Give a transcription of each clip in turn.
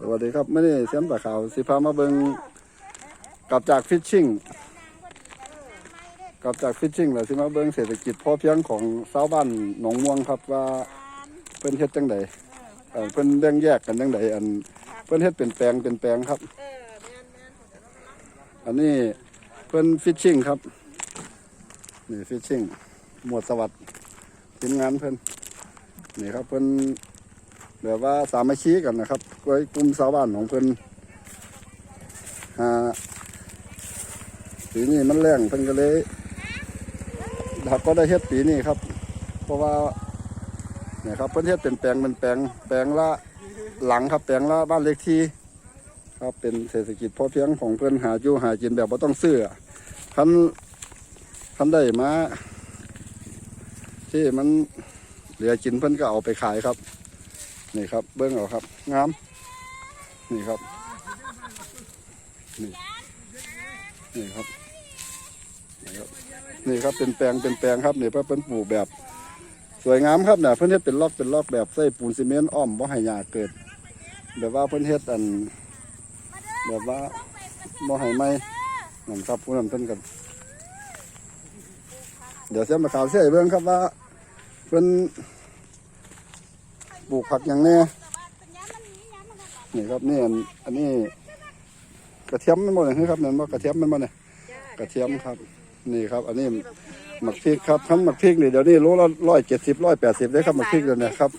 สวัสดีครับไม่ได้เสียมปลาขาวสิพามาเบิงกลับจากฟิชชิ่งกลับจากฟิชชิ่งแล้วสิมาเบิงเศรษฐกิจพอเพียงของชาวบ้านหนองม่วงครับว่าเพิ่นเฮ็ดจังใดเอ่อเพิ่นแบ่งแยกกันจังใดอันเพิ่นเฮ็ดเป็นแปลงเป็นแปลงครับ อันนี้เพิ่นฟิชชิ่งครับนี่ฟิชชิ่งหมวดสวัสดิ์ทีมงานเพิ่นนี่ครับเพิ่น แบบว่าสามัคคีกันนะครับไว้กลุ่มชาวบ้านของเพิ่นหาปีนี้มันแรงเพิ่นก็เลยดักก็ได้เฮ็ดปีนี้ครับ เพราะว่าเนี่ยครับเพิ่นเฮ็ดเป็นแปลงเป็นแปลงแปลงละหลังครับ แปลงละบ้านเล็กที่ครับเป็นเศรษฐกิจพอเพียงของเพิ่นหาอยู่หากินแบบว่าต้องซื้อคันคันได้มาที่มันเหลือกินเพิ่นก็เอาไปขายครับ นี่ครับ เบิ้งเอาครับ งาม นี่ครับ นี่ นี่ครับ นี่ครับ นี่ครับ เป็นแปลง เป็นแปลงครับนี่เพื่อเป็นปลูกแบบ สวยงามครับเนี่ยเพิ่อนเฮ็ดเป็นล็อกเป็นล็อกแบบใส่ปูนซีเมนต์อ้อมบ่ให้หญ้าเกิด แบบว่าเพิ่อนเฮ็ดอัน แบบว่าบ่ให้ไหมนั่นครับผู้นำเพิ่นกัน เดี๋ยวเสียมาข่าวเสียเบิ่งครับว่าเพิ่น ปลูกผักอย่างแนี้นี่ครับนี่อันอันนี้ กระเทียมมันบ่เนี่ยครับเนี่ยว่ากระเทียมมันบ่เนี่ยกระเทียมครับ นี่ครับ อันนี้หมักพริกครับทั้งหมักพริกนี่เดี๋ยวนี้โลละร้อยเจ็ดสิบร้อยแปดสิบได้ครับหมักพริกเดี๋ยวนี้ครับ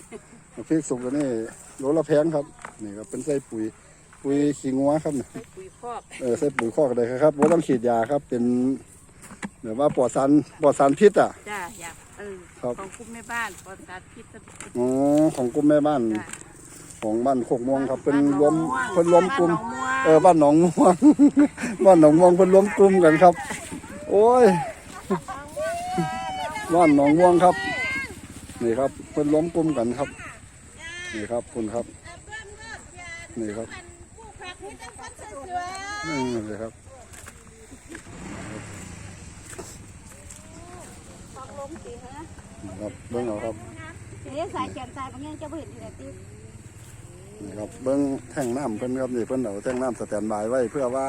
หมักพริกสุกเดี๋ยวนี้โลละแพงครับนี่ครับเป็นไส้ปุ๋ยปุ๋ยขี้งัวครับเนี่ยปุ๋ยคอกเออใส่ปุ๋ยคอกอะไรครับว่าต้องฉีดยาครับเป็น แบบว่าปลอดสารปลอดสารพิษอะ จ้าอยากเออครับ ของคุ้มแม่บ้านปลอดสารพิษอ๋อของกลุ่มแม่บ้าน จ้าของบ้านโคกม่วงครับเป็นรวมเพิ่นรวมกลุ่มเอเอออบ้านหนองม่วง บ้านหนองม่วงเพิ่นรวมกลุ่มกันครับ โอ้ยบ้านหนองม่วงครับ นี่ครับเพิ่นรวมกลุ่มกันครับ นี่ครับคุณครับ นี่ครับอืมนี่ครับ นี่ครับเบิ้งเอาครับเดี๋ยวสายแจ่มสายบางอย่างจะบ่เห็นที่ไหนตินี่ครับเบิ้งแท่งน้ำเพิ่นครับนี่เพิ่นเอาแท่งน้ำสแตนบายไว้เพื่อว่า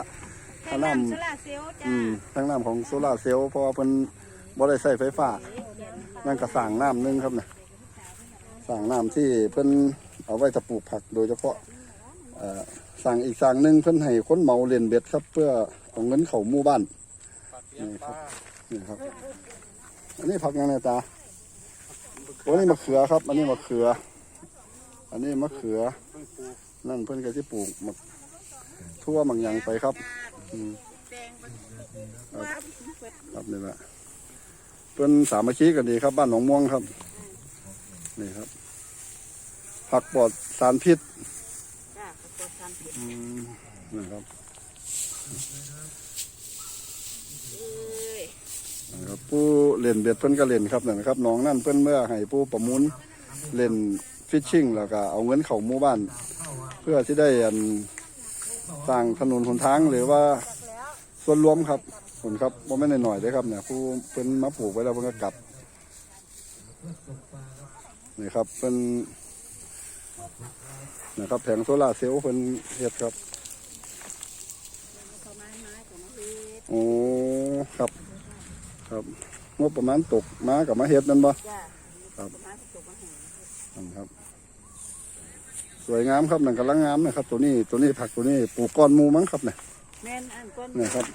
ถ้าน้ำโซลาร์เซลล์จ้าอืมทั้งน้ำของโซลาร์เซลล์เพราะว่าเพิ่นบ่ได้ใช้ไฟฟ้านั่นก็สั่งน้ำหนึงครับเนี่ยสั่งน้ำที่เพิ่นเอาไว้จะปลูกผักโดยเฉพาะเอ่อสั่งอีกสั่งหนึ่งเพิ่นให้คนเหมาเรียนเบ็ดครับ เพื่อเอาเงินเข้าหมู่บ้านนี่ครับนี่ครับ อันนี้ผักยังไงตาโอ้นี่มะเขือครับ อันนี้มะเขือ อันนี้มะเขือ นั่นเพิ่นก็ที่ปลูกมะทั่วบางอย่างไปครับอืมครับนี่แหละเป็นสามัคคีกันดีครับ บ้านหนองม่วงครับ นี่ครับ ผักปลอดสารพิษจ้าปลอดสารพิษอืมนะครับเอ้ยนะ ครับผู้เล่นเบ็ดเพิ่นก็เล่นครับนั่นนะครับน้องนั่นเพิ่นเมื่อให้ผู้ประมูลเล่นฟิชชิ่งแล้วก็เอาเงินเข้าหมู่บ้าน เพื่อที่ได้อันสร้างถนนหนทางหรือว่าส่วนรวมครับผลครับว่าไม่นหน่อยๆเลยครับเนี่ยผู้เพิ่นมาปลูกไว้แล้วเพิ่นก็กลับนี่ครับเป็นนะครับแผงโซลาเซลล์เพิ่นเฮ็ดครับโอ้ครับ ครับงบประมาณตกมากับมาเฮ็ดนั่นบ่จ้าครับมาสุกมาแห้งนั่นครับ สวยงามครับนั่นกำลังงามนะครับ ตัวนี้ตัวนี้ผักตัวนี้ปลูกก้อนหมูมั้งครับเนี่ยแม่นอันก้นนี่ครับ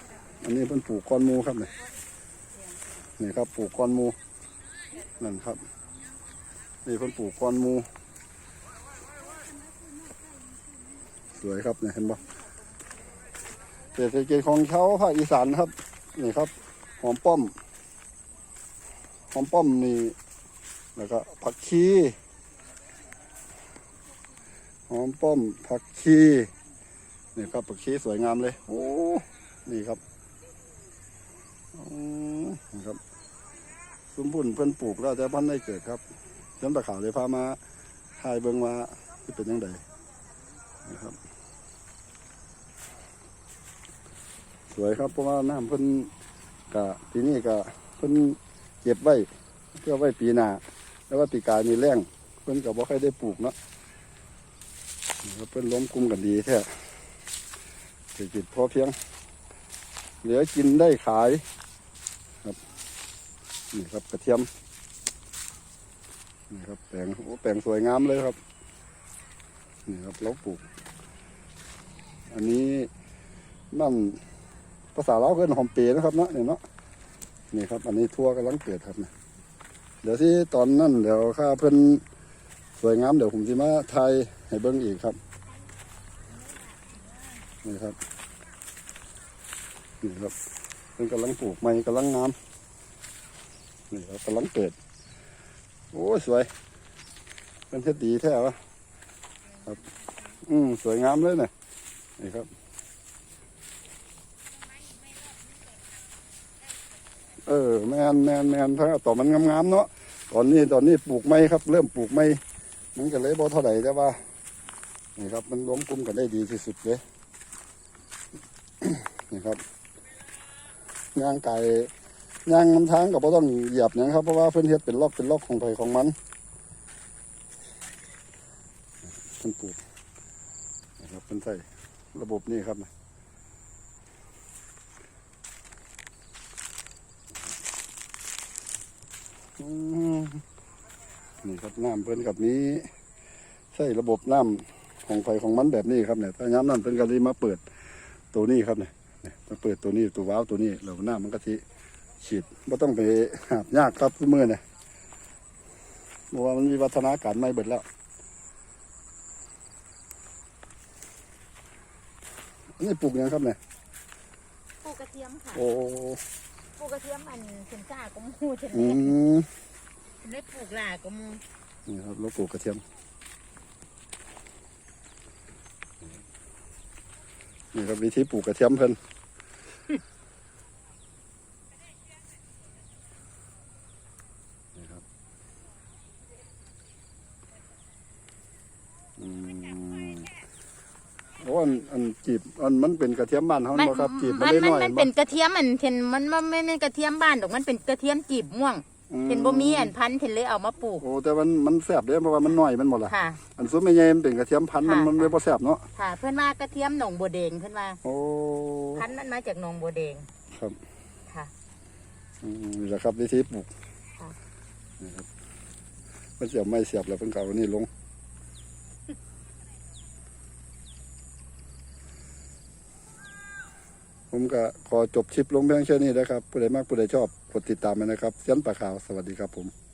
อันนี้เพิ่นปลูกก้อนหมูครับเนี่ยนี่ครับปลูกก้อนหมูนั่นครับนี่เพิ่นปลูกก้อนหมู สวยครับเนี่ยเห็นบ่เศรษฐกิจของชาวภาคอีสานครับนี่ครับ หอมป้อม หอมป้อมนี่ แล้วก็ผักชีหอมป้อมผักชีนี่ครับผักชีสวยงามเลย โอ้ นี่ครับอืมนี่ครับซุ้มพุ่นเพิ่นปลูกแล้วแต่พันได้เกิดครับย้ำตะขาวเลยพามาถ่ายเบิงว่าที่เป็นยังไงนะครับ สวยครับเพราะว่าน้ำเพิ่น กะปีนี้กะเพิ่นเก็บไว้เพื่อไว้ปีหน้าแล้วว่าปีกายนี่แรงเพิ่นก็บ่ค่อยได้ปลูกเนาะเพิ่นล้มกุมกันดีแท้เศรษฐกิจพอเพียง เหลือกินได้ขายครับนี่ครับกระเทียมนี่ครับแปลงโอ้แปลงสวยงามเลยครับนี่ครับเราปลูก อันนี้นั่น ภาษาเราวเกินหอมเปรย์นะครับเนาะเนี่ยเนาะนี่ครับ อันนี้ทั่วกำลังเกิดครับเนี่ยเดี๋ยวที่ตอนนั้นเดี๋ยวข้าเพิ่นสวยงามเดี๋ยวผมจะมาไทยให้เบิ้งอีกครับนี่ครับนี่ครับเพิ่นกำลังปลูกใหม่กำลังงามนี่ครับกำลังเกิด โอ้สวยเป็นเทดดีแท้วะครับ อืมสวยงามเลยเนี่ยนี่ครับ เออแมนแมนแมนถ้าต่อมันงามๆเนาะตอนนี้ตอนนี้ปลูกไม้ครับ เริ่มปลูกไม้มันก็เลยบ่เท่าไหร่แต่ว่า นี่ครับ มันล้มกลุ่มกันได้ดีที่สุดเลยนี่ครับย่างไก่ย่างน้ำทางก็บ่ต้องเหยียบหยังครับ เพราะว่าเพิ่นเฮ็ดเป็นล็อกเป็นล็อกของไผของมันเพิ่นปลูกนะครับเพิ่นใส่ระบบนี้ครับอืม นี่ครับน้ำเพิ่นกับนี้ใช้ระบบน้ำของไฟของมันแบบนี้ครับเนี่ยถ้าย้ำนั่นเพิ่นก็เลยมาเปิดตัวนี้ครับเนี่ยเนี่ยมาเปิดตัวนี้ตัวว้าวตัวนี้แล้วน้ำมันก็สิฉีดไม่ต้องไปหาบยากครับทุกมือเนี่ยเพราะว่ามันมีวัฒนาการใหม่เบิดแล้วอันนี่ปลูกยังครับเนี่ยปลูกกระเทียมค่ะโอ้ ปลูกกระเทียมอันเข็มซ่าก็มูเช่นอืนี้มได้ปลูกหลาก็มูนี่ครับเราปลูกกระเทียมนี่ครับวิธีปลูกกระเทียมเพิ่นนี่ครับอืมโอ้อันอันจีบอันมันเป็นกระเทียมบ้านเขามันบ่ครับจีบมัมานได้มันน้อยมันบ่เป็นกระเทียมมันเห็นมันมันไม่ไม่กระเทียมบ้านดอกมันเป็นกระเทียมจีบม่วงอืเห็นบ่มีอันพันธุ์เห็นเลยเอามาปลูกโอ้แต่มันมันแสบเด้เพราะว่ามันน้อยมันหมดละค่ะอันซุปไม่ใหญ่มันเป็นกระเทียมพันธุ์มันค่ะมันเลยบ่แสบเนาะค่ะเพื่อนว่ากระเทียมหนองบัวแดงเพื่อนว่าโอ้พันธุ์มันมาจากหนองบัวแดงครับค่ะอืมนี่แหละครับวิธีปลูกค่ะนี่ครับมันเสียบไม่เสียบแล้วเพิ่นเก่านี่ลง ผมก็ขอจบชิปลงเพียงแค่นี้นะครับผู้ใดมากผู้ใดชอบกดติดตามนะครับเสียนปลาขาวสวัสดีครับผม